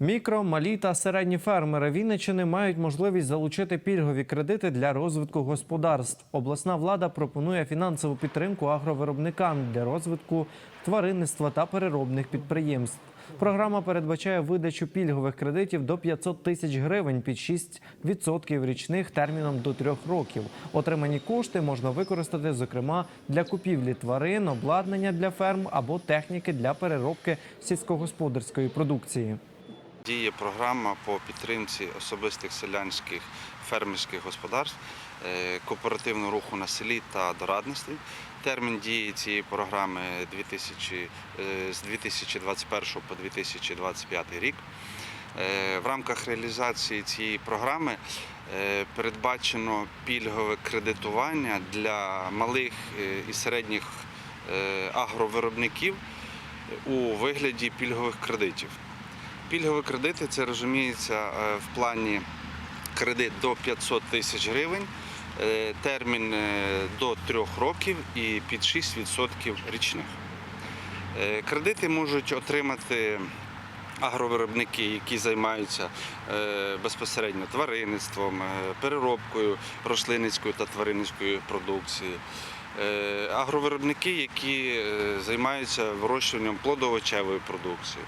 Мікро, малі та середні фермери Вінниччини мають можливість залучити пільгові кредити для розвитку господарств. Обласна влада пропонує фінансову підтримку агровиробникам для розвитку тваринництва та переробних підприємств. Програма передбачає видачу пільгових кредитів до 500 тисяч гривень під 6% річних терміном до трьох років. Отримані кошти можна використати, зокрема, для купівлі тварин, обладнання для ферм або техніки для переробки сільськогосподарської продукції. Діє програма по підтримці особистих селянських фермерських господарств, е, кооперативного руху на селі та дорадництві. Термін дії цієї програми 2000, е, з 2021 по 2025 рік. Е, В рамках реалізації цієї програми передбачено пільгове кредитування для малих і середніх агровиробників у вигляді пільгових кредитів. Пільгові кредити це розуміється е, в плані кредит до 500 тисяч гривень, е, термін е, до 3 років і під 6% річних. Кредити можуть отримати агровиробники, які займаються безпосередньо тваринництвом, переробкою рослинницької та тваринницької продукції. Агровиробники, які займаються вирощуванням плодоовочевої продукції.